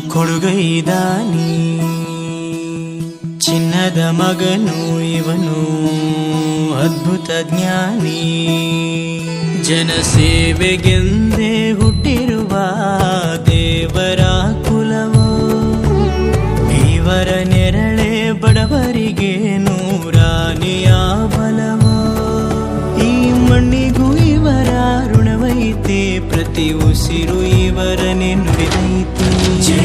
ಕೊಡುಗೈದಾನಿ. ಚಿನ್ನದ ಮಗನು ಇವನು ಅದ್ಭುತ ಜ್ಞಾನಿ. ಜನಸೇವೆಗೆಂದೇ ಹುಟ್ಟಿರುವ ದೇವರ ಕುಲವೋ. ಇವರ ನೆರಳೆ ಬಡವರಿಗೆ ನೂರಾನಿಯ ಬಲವೋ. ಈ ಮಣ್ಣಿಗೂ ಇವರ ಋಣವೈತೆ, ಪ್ರತಿ ಉಸಿರು ಇವರನೆ ನುಡಿದೈತೆ.